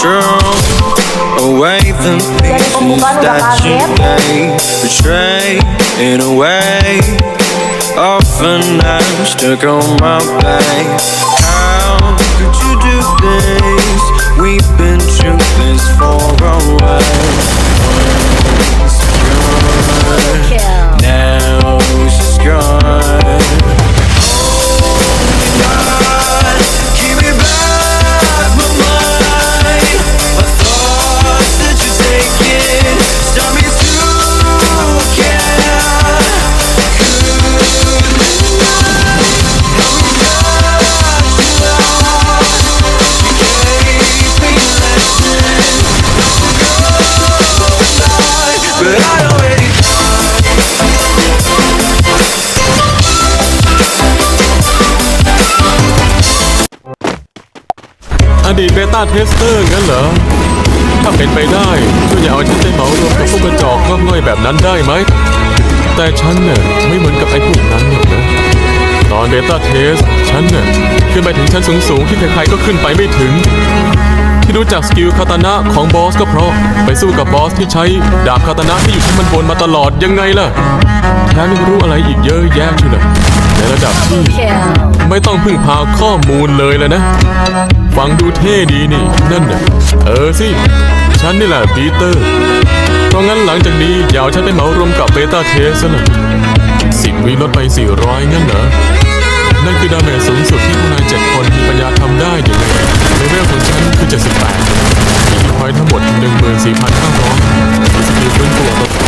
control away the pieces that you made. Betray in a way. Often I'm stuck on my back. How อดีตเบต้าเทสเตอร์งั้นเหรอ ถ้าเป็นไปได้ช่วยอย่าเอาฉันไปเหมารวมกับพวกกระจอกงอกง่อยแบบนั้นได้ไหม แต่ฉันเน่ะไม่เหมือนกับไอ้พวกนั้นหรอกนะตอนเบต้าเทสฉันเน่ะขึ้นไปถึงชั้นสูงๆที่ใครๆก็ขึ้นไปไม่ถึง ที่รู้จักสกิลคาตานะของบอสก็เพราะไปสู้กับบอสที่ใช้ดาบคาตานะที่อยู่ชั้นบนบนมาตลอดยังไงล่ะแถมยังรู้อะไรอีกเยอะแยะเชียวในระดับที่ไม่ต้องพึ่งพาข้อมูลเลยเลยนะ ฟังดูเท่ดีนี่ นั่นน่ะ เออสิ ฉันนี่แหละปีเตอร์ เพราะงั้นหลังจากนี้อย่าเอาฉันไปเหมารวมกับเบต้าเทสซะนะสิบวิลดไป 400 งั้นเหรอ นั่นคือดาเมจสูงสุดที่พวกนายเจ็ดคนมีปัญญาทำได้ยังไงเลเวลของฉันคือ 78มีพอยต์ทั้งหมด 14,500มีสกิลฟื้นตัวลด